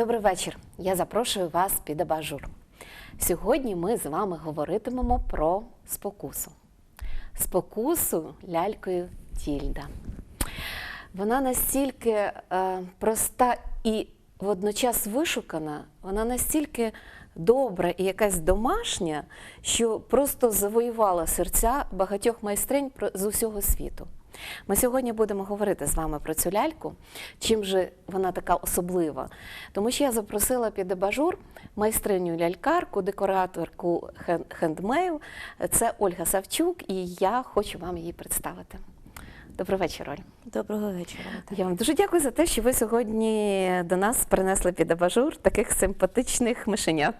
Добрий вечір. Я запрошую вас під абажур. Сьогодні ми з вами говоритимемо про спокусу. Спокусу лялькою Тільда. Вона настільки е, проста і водночас вишукана, вона настільки добра і якась домашня, що просто завоювала серця багатьох майстринь з усього світу. Ми сьогодні будемо говорити з вами про цю ляльку, чим же вона така особлива. Тому що я запросила під абажур майстриню лялькарку, декораторку хен- хендмею. Це Ольга Савчук, і я хочу вам її представити. Добрий вечір, Оль. Доброго вечора. Я вам дуже дякую за те, що ви сьогодні до нас принесли під абажур таких симпатичних мишенят.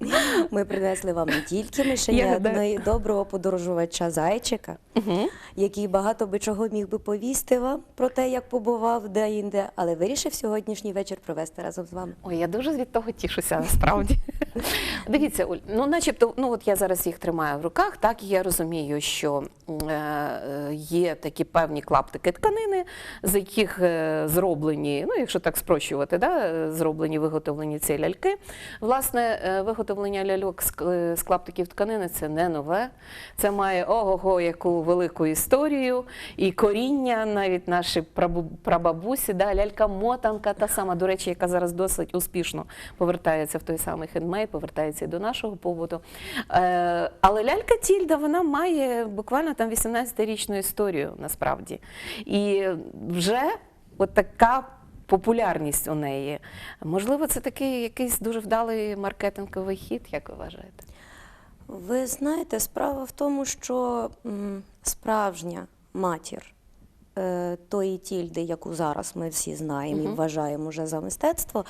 Ми принесли вам не тільки Я мишенят, але й доброго подорожувача зайчика, який багато би чого міг би повісти вам про те, як побував де-інде, але вирішив сьогоднішній вечір провести разом з вами. Ой, я дуже від того тішуся, насправді. Дивіться, Оль, ну начебто, ну от я зараз їх тримаю в руках, так і я розумію, що е, е, є такі певні клаптики тканини, з яких е, зроблені, ну якщо так спрощувати, да, зроблені виготовлені ці ляльки. Власне, е, виготовлення ляльок з, клаптиків тканини це не нове. Це має ого-го яку велику історію і коріння, навіть наші прабабусі, да, лялька-мотанка, та сама, до речі, яка зараз досить успішно повертається в той самий хендмейд, повертається і до нашого побуту. Е, але лялька Тільда вона має буквально там 18-річну історію насправді. І вже от така популярність у неї. Можливо, це такий якийсь дуже вдалий маркетинговий хід, як ви вважаєте? Ви знаєте, справа в тому, що справжня матір е, тої тільди, яку зараз ми всі знаємо і вважаємо вже за мистецтво,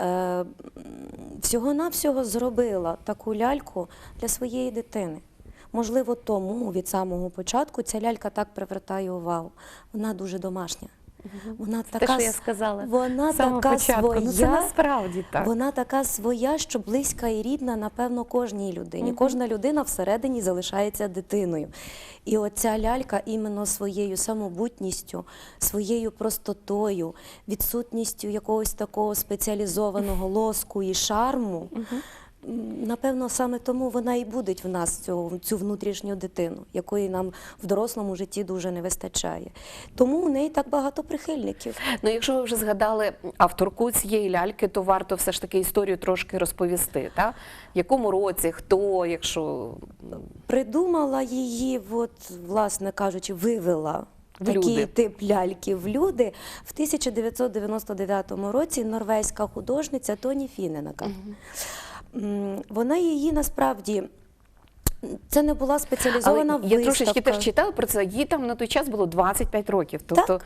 е, всього-навсього зробила таку ляльку для своєї дитини. Можливо, тому від самого початку ця лялька так привертає увагу. Вона дуже домашня. Вона Те, така, що я сказала вона така початку. своя. Ну, це насправді так. Вона така своя, що близька і рідна, напевно, кожній людині. Мгм. Кожна людина всередині залишається дитиною. І оця лялька іменно своєю самобутністю, своєю простотою, відсутністю якогось такого спеціалізованого лоску і шарму. м, Напевно, саме тому вона і буде в нас цю, цю внутрішню дитину, якої нам в дорослому житті дуже не вистачає. Тому у неї так багато прихильників. Ну, якщо ви вже згадали авторку цієї ляльки, то варто все ж таки історію трошки розповісти. Та? В якому році, хто, якщо Придумала її, от, власне кажучи, вивела. Такий люди. тип ляльки в люди в 1999 році норвезька художниця Тоні Фіненака. М, Вона її насправді це не була спеціалізована Але я трошечки теж читала про це. Їй там на той час було 25 років. Тобто.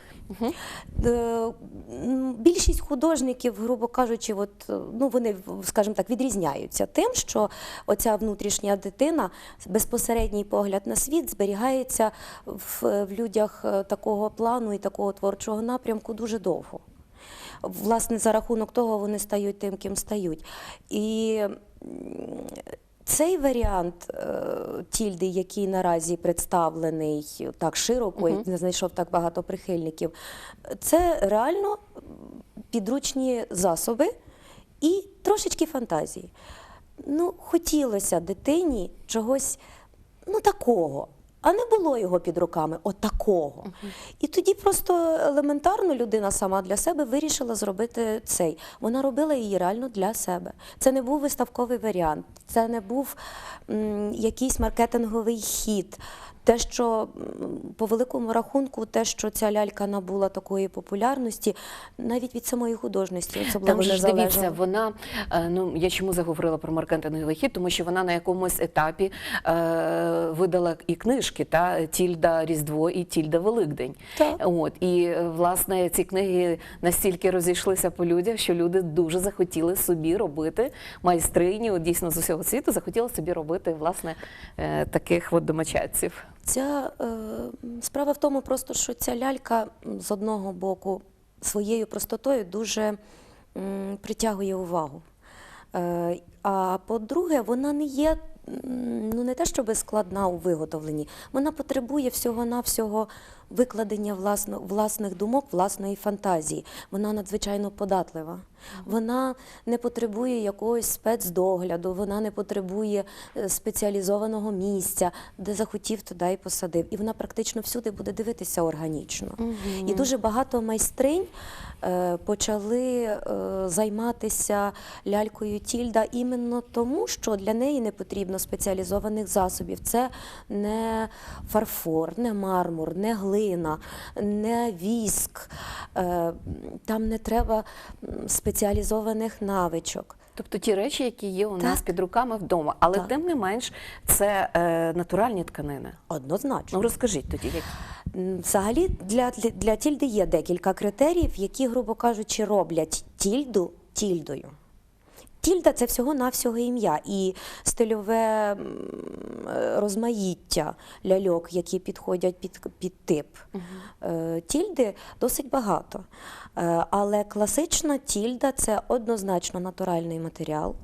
Е, м, Більшість художників, грубо кажучи, от, е, ну, вони, скажімо так, відрізняються тим, що оця внутрішня дитина, безпосередній погляд на світ зберігається в, в людях е, такого плану і такого творчого напрямку дуже довго. Власне, за рахунок того вони стають тим, ким стають. І цей варіант е, тільди, який наразі представлений так широко, і не знайшов так багато прихильників, це реально підручні засоби і трошечки фантазії. Ну, хотілося дитині чогось ну, такого. А не було його під руками, отакого. І тоді просто елементарно людина сама для себе вирішила зробити цей. Вона робила її реально для себе. Це не був виставковий варіант, це не був м, якийсь маркетинговий хід. Те, що по великому рахунку, те, що ця лялька набула такої популярності, навіть від самої художності, особливо Там не ж дивіться, вона е, ну я чому заговорила про маркетинговий хід, тому що вона на якомусь етапі е, видала і книжки, та Тільда Різдво і Тільда Великдень. Так. От і е, власне ці книги настільки розійшлися по людях, що люди дуже захотіли собі робити майстрині, дійсно з усього світу захотіли собі робити власне е, таких от домочадців. Ця е, справа в тому, просто що ця лялька з одного боку своєю простотою дуже м, притягує увагу. Е, а по-друге, вона не є ну не те, щоб складна у виготовленні, вона потребує всього-навсього викладення власно, власних думок, власної фантазії. Вона надзвичайно податлива. Вона не потребує якогось спецдогляду, вона не потребує е, спеціалізованого місця, де захотів, туди і посадив. І вона практично всюди буде дивитися органічно. І дуже багато майстринь е, почали е, займатися лялькою Тільда іменно тому, що для неї не потрібно спеціалізованих засобів. Це не фарфор, не мармур, не глина, не віск. Е, Там не треба спеціалізованих навичок. Тобто ті речі, які є у нас під руками вдома, але Так. тим не менш це е, натуральні тканини. Однозначно. Ну розкажіть тоді, які. Взагалі для, для, для тільди є декілька критеріїв, які, грубо кажучи, роблять тільду тільдою. Тільда це всього-навсього ім'я і стильове е, розмаїття ляльок, які підходять під, під тип. Е, Тільди досить багато. Е, Але класична тільда це однозначно натуральний матеріал.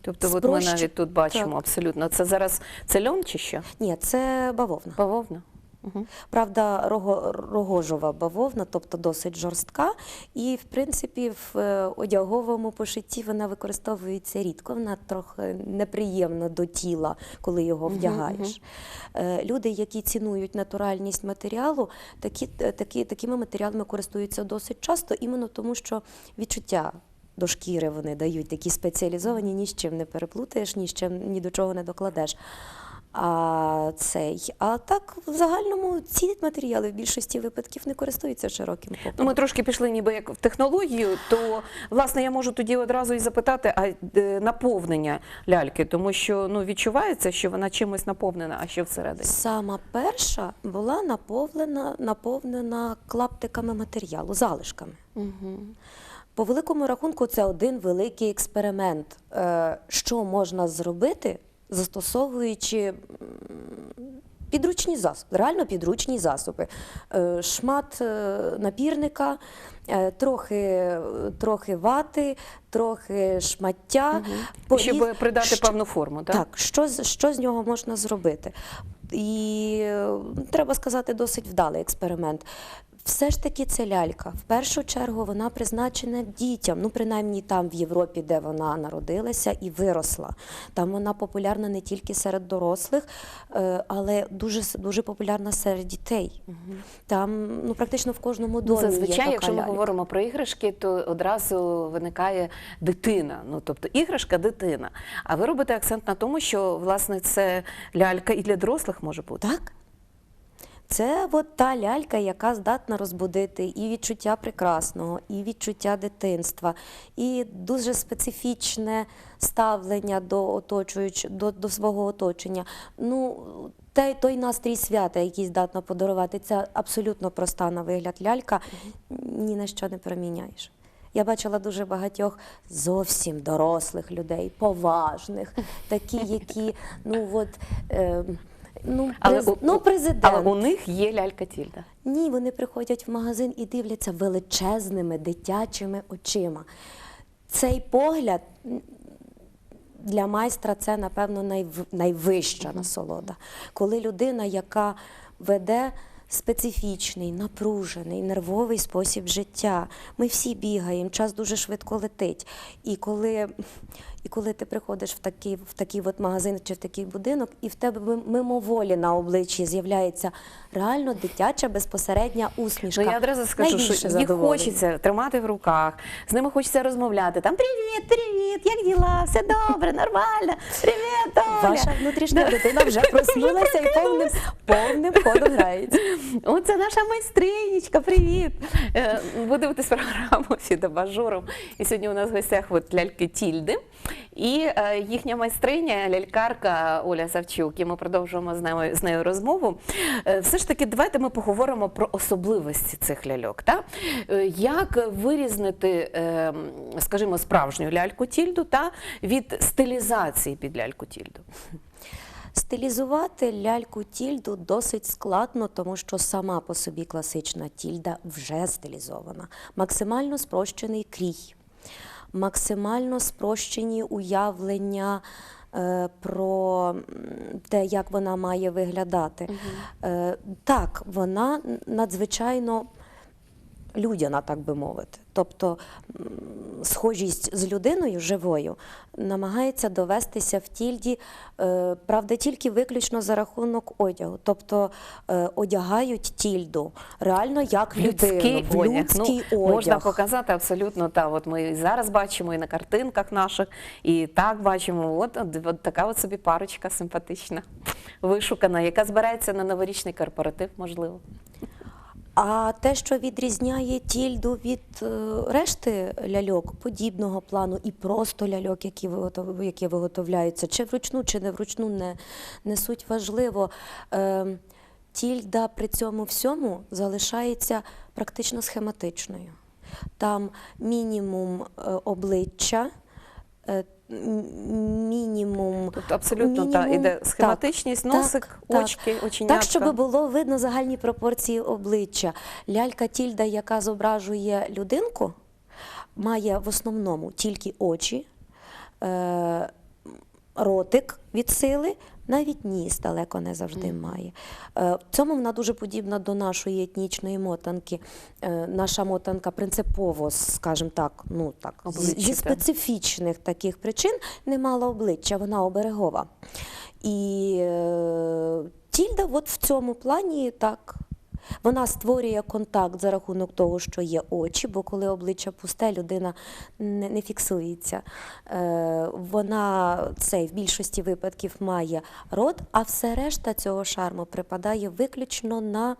Тобто, от ми навіть тут бачимо Так. абсолютно. Це зараз це льон чи що? Ні, це бавовна. Бавовна. Угу. Правда, рого, рогожова бавовна, тобто досить жорстка, і в принципі в е, одяговому пошитті вона використовується рідко. Вона трохи неприємна до тіла, коли його вдягаєш. Е, Люди, які цінують натуральність матеріалу, такі, е, такі, такими матеріалами користуються досить часто, іменно тому, що відчуття. До шкіри вони дають такі спеціалізовані, ні з чим не переплутаєш, ні з чим ні до чого не докладеш. А цей, а так в загальному ці матеріали в більшості випадків не користуються широким Ну, ми трошки пішли ніби як в технологію, то власне я можу тоді одразу і запитати, а е, наповнення ляльки, тому що ну відчувається, що вона чимось наповнена, а що всередині. Сама перша була наповнена, наповнена клаптиками матеріалу, залишками. Угу. По великому рахунку, це один великий експеримент, Е, що можна зробити, застосовуючи підручні засоби, реально підручні засоби. Е, Шмат е, напірника, е, трохи, трохи вати, трохи шмаття. поріз- Щоб придати Щ- певну форму, так? так, що, що з нього можна зробити? І треба сказати, досить вдалий експеримент. Все ж таки це лялька. В першу чергу вона призначена дітям, ну принаймні там в Європі, де вона народилася і виросла. Там вона популярна не тільки серед дорослих, е, але дуже, дуже популярна серед дітей. Там ну, практично в кожному Ну, домі є зазвичай, така якщо ми лялька. говоримо про іграшки, то одразу виникає дитина. Ну тобто іграшка дитина. А ви робите акцент на тому, що власне це лялька і для дорослих може бути. Так. Це от та лялька, яка здатна розбудити і відчуття прекрасного, і відчуття дитинства, і дуже специфічне ставлення до оточуюч, до, до свого оточення. Ну, той, той настрій свята, який здатна подарувати, це абсолютно проста на вигляд лялька, ні на що не проміняєш. Я бачила дуже багатьох зовсім дорослих людей, поважних, такі, які ну от. Е, Ну, Але, през... у- ну, президент. але у них є лялька Тільда. Ні, вони приходять в магазин і дивляться величезними дитячими очима. Цей погляд для майстра це, напевно, найв... найвища насолода. Коли людина, яка веде специфічний, напружений, нервовий спосіб життя. Ми всі бігаємо, час дуже швидко летить. І коли, і коли ти приходиш в такий, в такий от магазин чи в такий будинок, і в тебе мимоволі на обличчі з'являється реально дитяча безпосередня усмішка. Ну я одразу скажу, Найбільше що їх хочеться тримати в руках, з ними хочеться розмовляти. Там привіт, привіт, як діла? Все добре, нормально. Привіт, Оля. Ваша внутрішня дитина вже проснулася і повним, повним ходом грається. Оце наша майстринічка, привіт! Е, Ви дивитесь програму «Фіда Бажуром». І сьогодні у нас в гостях от ляльки Тільди. І е, їхня майстриня, лялькарка Оля Савчук, і ми продовжуємо з нею, з нею розмову. Е, все ж таки, давайте ми поговоримо про особливості цих ляльок. Та? Е, як вирізнити, скажімо, справжню ляльку Тільду та від стилізації під ляльку Тільду? Стилізувати ляльку тільду досить складно, тому що сама по собі класична тільда вже стилізована. Максимально спрощений крій, максимально спрощені уявлення е, про те, як вона має виглядати. Е, Так, вона надзвичайно людяна, так би мовити. Тобто схожість з людиною живою намагається довестися в тільді, е, правда, тільки виключно за рахунок одягу. Тобто е, одягають тільду реально як людину, в людський ну, одяг. Можна показати абсолютно так. От ми і зараз бачимо і на картинках наших, і так бачимо. От, от така от собі парочка симпатична, вишукана, яка збирається на новорічний корпоратив, можливо. А те, що відрізняє тільду від е, решти ляльок подібного плану і просто ляльок, які, виготовляються, чи вручну, чи не вручну, не, не суть важливо. Е, тільда при цьому всьому залишається практично схематичною. Там мінімум е, обличчя. Мінімум Тобто абсолютно та, іде схематичність, так, носик, так. очки, оченятка. Так, щоб було видно загальні пропорції обличчя. Лялька Тільда, яка зображує людинку, має в основному тільки очі, е, ротик від сили, навіть ніс далеко не завжди має. Е, в цьому вона дуже подібна до нашої етнічної мотанки. Е, наша мотанка принципово, скажімо так, ну так, Обличчя, зі специфічних таких причин не мала обличчя, вона оберегова. І е, Тільда от в цьому плані так. Вона створює контакт за рахунок того, що є очі, бо коли обличчя пусте, людина не, не фіксується. Е, вона цей в більшості випадків має рот, а все решта цього шарму припадає виключно на,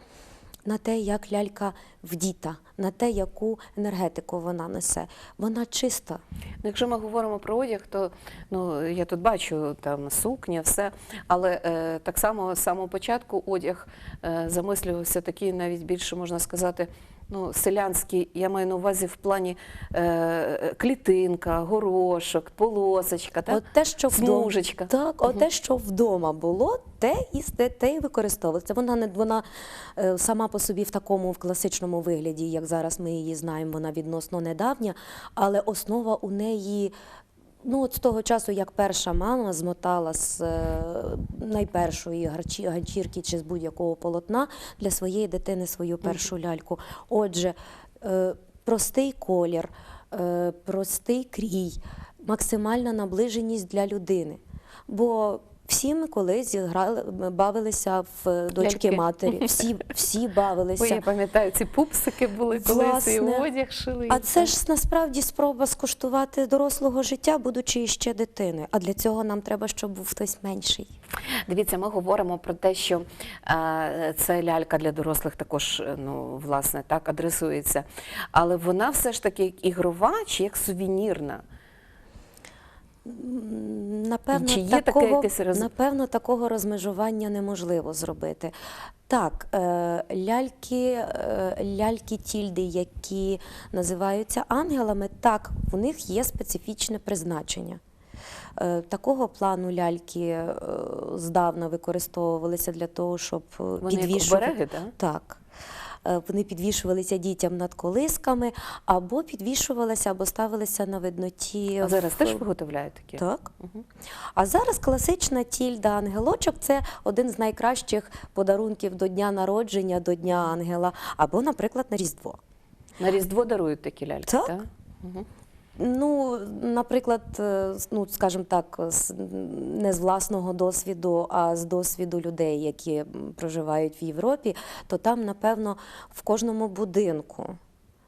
на те, як лялька вдіта, на те, яку енергетику вона несе. Вона чиста. Ну, якщо ми говоримо про одяг, то ну, я тут бачу там сукня, все. Але е, так само з самого початку одяг е, замислювався такий, навіть більше можна сказати, ну, селянський, я маю на увазі в плані е, клітинка, горошок, полосочка, так? От те, що вдома, смужечка. так, от те, що вдома було, те і те, те і використовується. Вона не вона е, сама по собі в такому в класичному вигляді, як зараз ми її знаємо, вона відносно недавня, але основа у неї. Ну, от з того часу, як перша мама змотала з е, найпершої гарчі- ганчірки чи з будь-якого полотна для своєї дитини свою першу ляльку. Отже, е, простий колір, е, простий крій, максимальна наближеність для людини. Бо всі ми колись грали, бавилися в дочки Ляльки. матері. Всі, всі Ой, бавилися. я пам'ятаю, ці пупсики були колись, і одяг шили. А це ж насправді спроба скуштувати дорослого життя, будучи ще дитиною. А для цього нам треба, щоб був хтось менший. Дивіться, ми говоримо про те, що е, це лялька для дорослих також е, ну, власне, так адресується. Але вона все ж таки як ігрова чи як сувенірна. Напевно, Чи є таке такого, якесь роз- напевно, такого розмежування неможливо зробити. Так, е, ляльки, е, ляльки тільди, які називаються ангелами, так, у них є специфічне призначення. Е, Такого плану ляльки здавна використовувалися для того, щоб Вони як обереги, так? Так. Е, Вони підвішувалися дітям над колисками, або підвішувалися, або ставилися на видноті. А зараз в- теж виготовляють такі? так. А зараз класична тільда ангелочок це один з найкращих подарунків до дня народження, до Дня ангела, або, наприклад, на Різдво. На Різдво дарують такі ляльки, Так. так? Ну, наприклад, е, ну, скажімо так, не з власного досвіду, а з досвіду людей, які проживають в Європі, то там, напевно, в кожному будинку.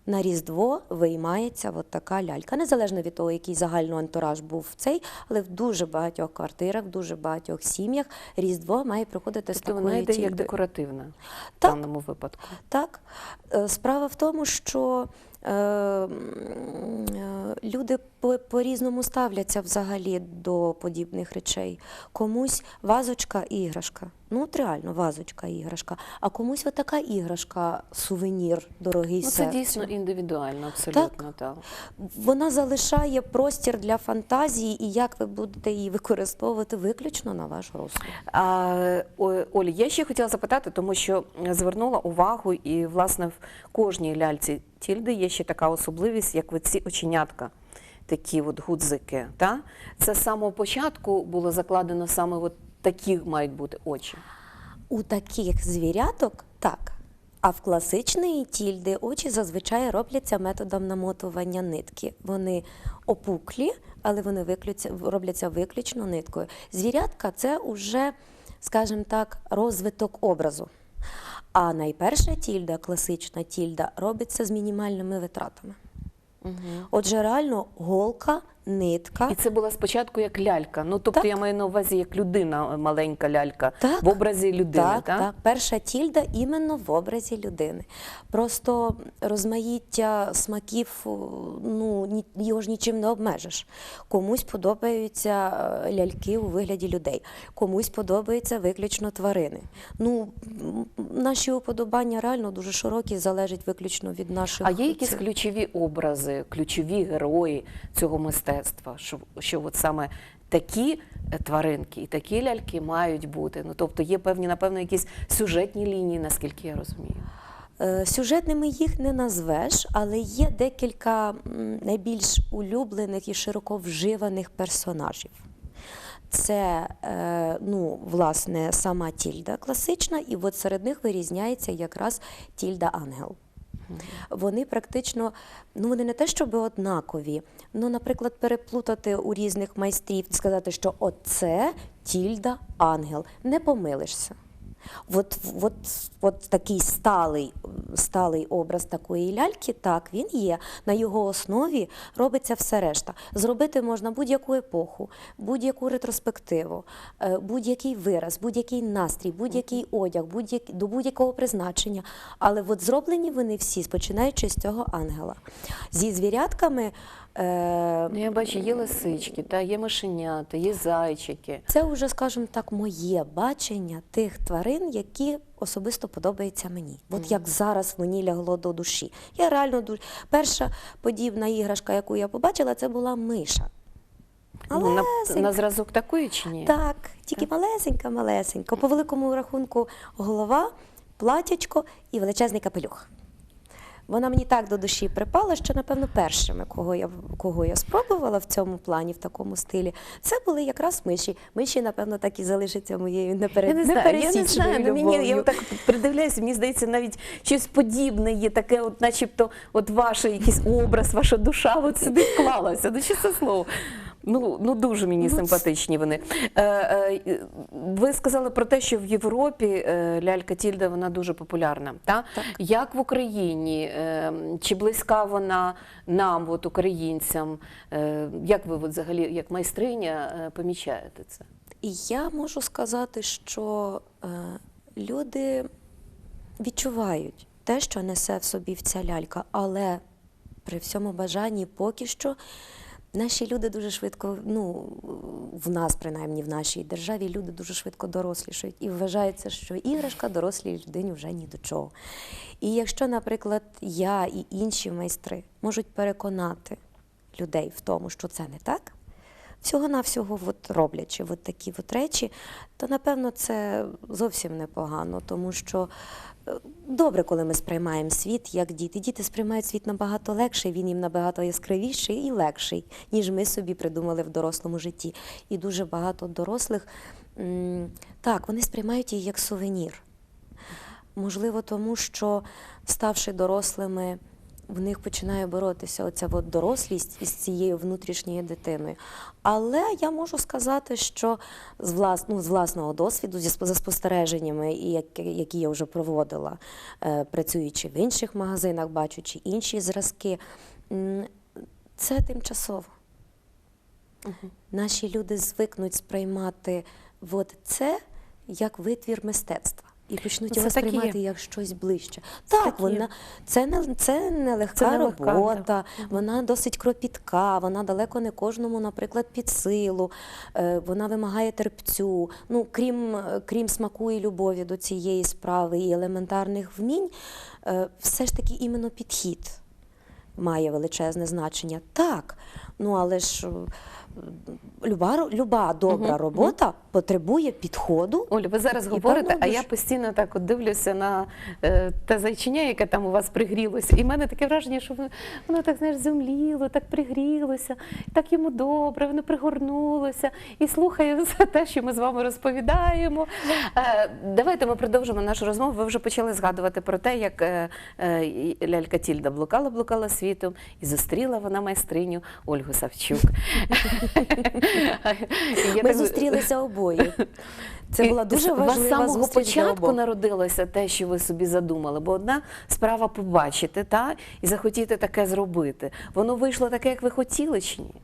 На Різдво виймається от така лялька. Незалежно від того, який загальний антураж був цей, але в дуже багатьох квартирах, в дуже багатьох сім'ях Різдво має проходити з Тобто такою вона йде як декоративна в даному випадку. Так, Е, справа в тому, що люди по- по-різному ставляться взагалі до подібних речей. Комусь вазочка іграшка. Ну, от реально, вазочка іграшка. А комусь отака іграшка, сувенір, дорогий Ну, це серцю. дійсно індивідуально, абсолютно. Так. Вона залишає простір для фантазії, і як ви будете її використовувати виключно на ваш розсуд. А, Олі, я ще хотіла запитати, тому що звернула увагу, і власне в кожній ляльці тільди є ще така особливість, як ці оченятка. такі от гудзики. Та? Це з самого початку було закладено саме от такі мають бути очі. У таких звіряток так. А в класичної тільди очі зазвичай робляться методом намотування нитки. Вони опуклі, але вони робляться виключно ниткою. Звірятка це уже, скажімо так, розвиток образу. А найперша тільда, класична тільда, робиться з мінімальними витратами. Отже, реально голка, нитка. І це була спочатку як лялька. Ну, тобто Так. я маю на увазі як людина, маленька лялька, Так. в образі людини. Так, та? так. Перша тільда іменно в образі людини. Просто розмаїття смаків, ну його ж нічим не обмежиш. Комусь подобаються е, ляльки у вигляді людей, комусь подобаються виключно тварини. Ну, наші уподобання реально дуже широкі, залежать виключно від наших. А є якісь ключові образи, ключові герої цього мистецтва, що, що от саме такі е, тваринки і такі ляльки мають бути. Ну тобто є певні, напевно, якісь сюжетні лінії, наскільки я розумію. Е, Сюжетними їх не назвеш, але є декілька найбільш улюблених і широко вживаних персонажів. Це е, ну, власне сама Тільда класична, і от серед них вирізняється якраз Тільда Ангел. Вони практично, ну вони не те, щоб однакові. Ну, наприклад, переплутати у різних майстрів, сказати, що оце Тільда Ангел. Не помилишся. От, от, от такий сталий, сталий образ такої ляльки, так, він є. На його основі робиться все решта. Зробити можна будь-яку епоху, будь-яку ретроспективу, е, будь-який вираз, будь-який настрій, будь-який одяг, будь до будь-якого призначення. Але от зроблені вони всі, починаючи з цього ангела. Зі звірятками. Е, Ну, я бачу, є лисички, та, є мишенята, є зайчики. Це вже, скажімо так, моє бачення тих тварин, які особисто подобається мені. От як зараз мені лягло до душі. Я реально дуже перша подібна іграшка, яку я побачила, це була миша. Ну, на, на зразок такої чи ні? Так, тільки малесенька, малесенька. По великому рахунку голова, платячко і величезний капелюх. Вона мені так до душі припала, що, напевно, першими, кого я, кого я спробувала в цьому плані, в такому стилі, це були якраз миші. Миші, напевно, так і залишаться моєю неперед... Я не я непересічною. Ну, мені, я так придивляюся, мені здається, навіть щось подібне є, таке, от, начебто, от ваш якийсь образ, ваша душа от сюди вклалася. Ну, що слово? Ну, ну дуже мені симпатичні вони. Е, е, ви сказали про те, що в Європі е, лялька Тільда вона дуже популярна. Та? Так. Як в Україні? Е, чи близька вона нам, от, українцям? Е, як ви от, взагалі, як майстриня, е, помічаєте це? Я можу сказати, що е, люди відчувають те, що несе в собі ця лялька, але при всьому бажанні поки що наші люди дуже швидко, ну в нас, принаймні в нашій державі, люди дуже швидко дорослішають і вважається, що іграшка дорослій людині вже ні до чого. І якщо, наприклад, я і інші майстри можуть переконати людей в тому, що це не так, всього-навсього от роблячи от такі от речі, то напевно це зовсім непогано, тому що е, добре, коли ми сприймаємо світ як діти. Діти сприймають світ набагато легше, він їм набагато яскравіший і легший, ніж ми собі придумали в дорослому житті. І дуже багато дорослих так, вони сприймають її як сувенір. Можливо, тому що, ставши дорослими, в них починає боротися оця от дорослість із цією внутрішньою дитиною. Але я можу сказати, що з, влас, ну, з власного досвіду, зі за спостереженнями, які, я вже проводила, е, працюючи в інших магазинах, бачучи інші зразки, це тимчасово. Наші люди звикнуть сприймати от це як витвір мистецтва. І почнуть Це його так і є. сприймати як щось ближче. Це так, так вона це не це нелегка Це нелегка, робота, вона досить кропітка, вона далеко не кожному, наприклад, під силу, е, вона вимагає терпцю. Ну, крім, крім смаку і любові до цієї справи і елементарних вмінь, е, все ж таки іменно підхід. має величезне значення. Так, ну але ж люба, люба добра Мгм, робота потребує підходу. Оля, ви зараз говорите, а я постійно так от дивлюся на е, те зайчиня, яке там у вас пригрілося. І в мене таке враження, що воно, воно так знаєш, зумліло, так пригрілося, так йому добре, воно пригорнулося і слухає все те, що ми з вами розповідаємо. Е, давайте ми продовжимо нашу розмову. Ви вже почали згадувати про те, як е, е, лялька Тільда блукала, блукала світом, і зустріла вона майстриню Ольгу Савчук. Ми зустрілися обоє. Це була дуже з- у вас з самого зустріч початку народилося те, що ви собі задумали. Бо одна справа побачити та, і захотіти таке зробити. Воно вийшло таке, як ви хотіли, чи ні?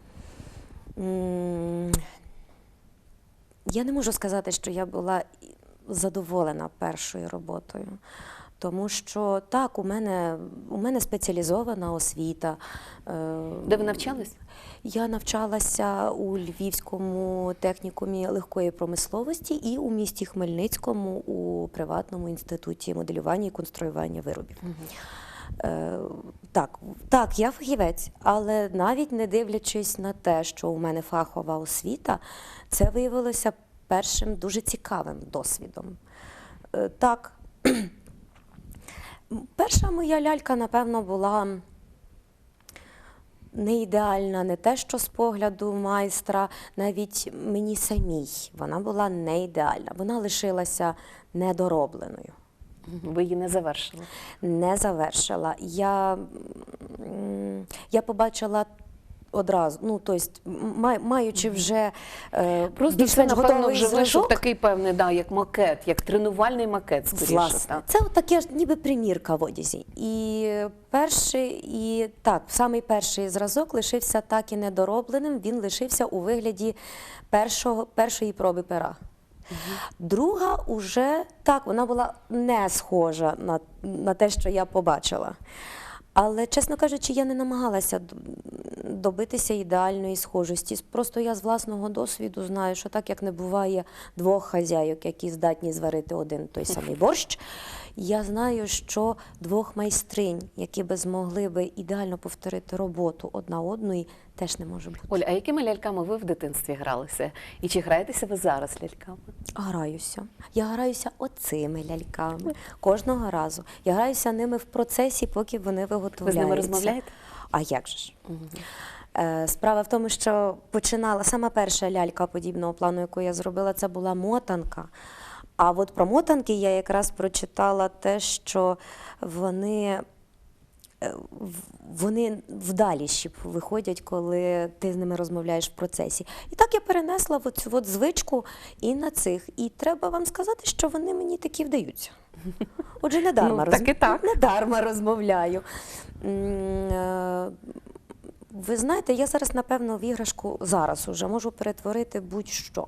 Я не можу сказати, що я була задоволена першою роботою. Тому що так, у мене, у мене спеціалізована освіта. Е, Де ви навчались? Я навчалася у Львівському технікумі легкої промисловості і у місті Хмельницькому у приватному інституті моделювання і конструювання виробів. Е, так, так, я фахівець, але навіть не дивлячись на те, що у мене фахова освіта, це виявилося першим дуже цікавим досвідом. Е, так, перша моя лялька, напевно, була не ідеальна, не те, що з погляду майстра, навіть мені самій вона була не ідеальна. Вона лишилася недоробленою Ви її не завершили. не завершила. Я, я побачила одразу, ну, тобто, маючи вже е, Просто це, напевно, вже вийшов такий певний, да, як макет, як тренувальний макет, скоріше. Власне, це таке ж ніби примірка в одязі. І перший, і так, самий перший зразок лишився так і недоробленим. Він лишився у вигляді першого, першої проби пера. Друга уже так, вона була не схожа на, на те, що я побачила. Але, чесно кажучи, я не намагалася добитися ідеальної схожості. Просто я з власного досвіду знаю, що так як не буває двох хазяйок, які здатні зварити один той самий борщ, я знаю, що двох майстринь, які би змогли би ідеально повторити роботу одна одної, теж не може бути. Оля, а якими ляльками ви в дитинстві гралися? І чи граєтеся ви зараз ляльками? Граюся. Я граюся оцими ляльками кожного разу. Я граюся ними в процесі, поки вони Ви з ними розмовляєте? А як же ж? Е, Справа в тому, що починала сама перша лялька подібного плану, яку я зробила, це була мотанка. А от про мотанки я якраз прочитала те, що вони, вони вдаліші виходять, коли ти з ними розмовляєш в процесі. І так я перенесла от цю от звичку і на цих. І треба вам сказати, що вони мені такі вдаються. Отже, не дарма, Ну, так і так. не дарма розмовляю. Е, Ви знаєте, я зараз, напевно, в іграшку зараз уже можу перетворити будь-що.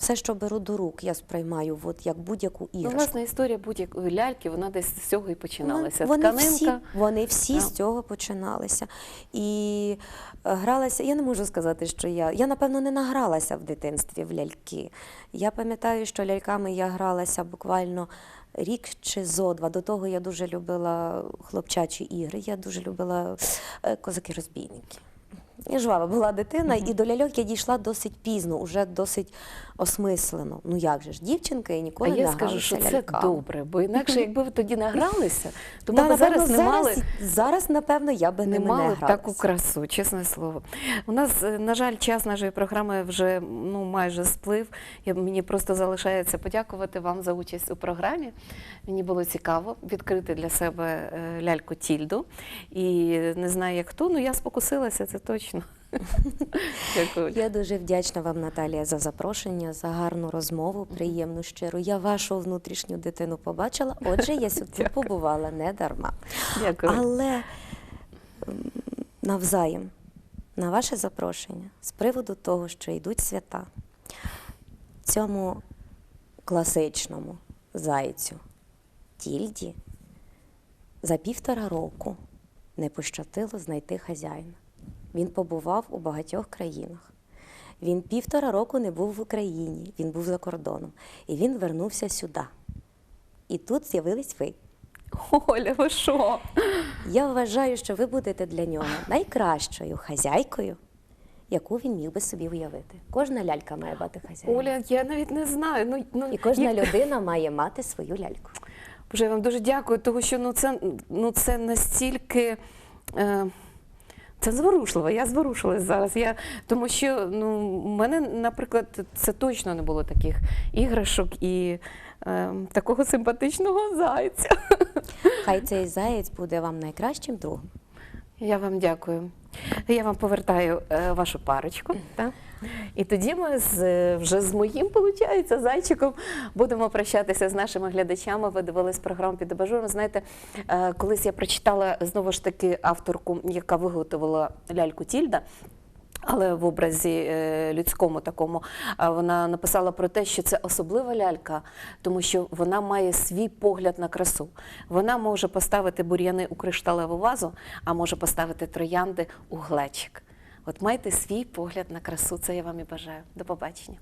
Все, що беру до рук, я сприймаю от, як будь-яку Ну, іграшку. власне, історія будь-якої ляльки, вона десь з цього і починалася. Вони Тканинка. всі, вони всі Да. з цього починалися. І е, гралася, я не можу сказати, що я. Я, напевно, не награлася в дитинстві в ляльки. Я пам'ятаю, що ляльками я гралася буквально рік чи зо два. До того я дуже любила хлопчачі ігри, я дуже любила е, козаки-розбійники. Я жвава була дитина, і до ляльок я дійшла досить пізно, уже досить осмислено. Ну як же ж, дівчинка і А ніколи не я скажу, що це ляльками. добре, бо інакше, якби ви тоді награлися, то ми б зараз не мали. зараз, напевно, я би Не мали не таку красу, чесне слово. У нас, е, на жаль, час нашої програми вже ну, майже сплив. Я, мені просто залишається подякувати вам за участь у програмі. Мені було цікаво відкрити для себе е, ляльку Тільду. І не знаю, як хто, але я спокусилася, це точно. Дякую. Я дуже вдячна вам, Наталія, за запрошення, за гарну розмову, приємну щиру. Я вашу внутрішню дитину побачила, отже, я сюди Дякую. побувала не дарма. Дякую. Але навзаєм на ваше запрошення з приводу того, що йдуть свята, цьому класичному зайцю тільді за півтора року не пощастило знайти хазяїна. Він побував у багатьох країнах. Він півтора року не був в Україні, він був за кордоном. І він вернувся сюди. І тут з'явились ви. Оля, ви що? Я вважаю, що ви будете для нього найкращою хазяйкою, яку він міг би собі уявити. Кожна лялька має мати хазяїна. Оля, я навіть не знаю. Ну, ну, І кожна як- людина має мати свою ляльку. Боже, я вам дуже дякую, тому що ну, це, ну, це настільки. Е, це зворушливо, я зворушилась зараз. Я, тому що ну, в мене, наприклад, це точно не було таких іграшок і е, такого симпатичного зайця. Хай цей заєць буде вам найкращим другом. Я вам дякую. Я вам повертаю е, вашу парочку. Так? І тоді ми з, е, вже з моїм, виходить, зайчиком будемо прощатися з нашими глядачами. Ви дивились програму під абажуром. Знаєте, е, колись я прочитала знову ж таки авторку, яка виготовила ляльку Тільда. Але в образі е, людському такому вона написала про те, що це особлива лялька, тому що вона має свій погляд на красу. Вона може поставити бур'яни у кришталеву вазу, а може поставити троянди у глечик. От майте свій погляд на красу. Це я вам і бажаю. До побачення.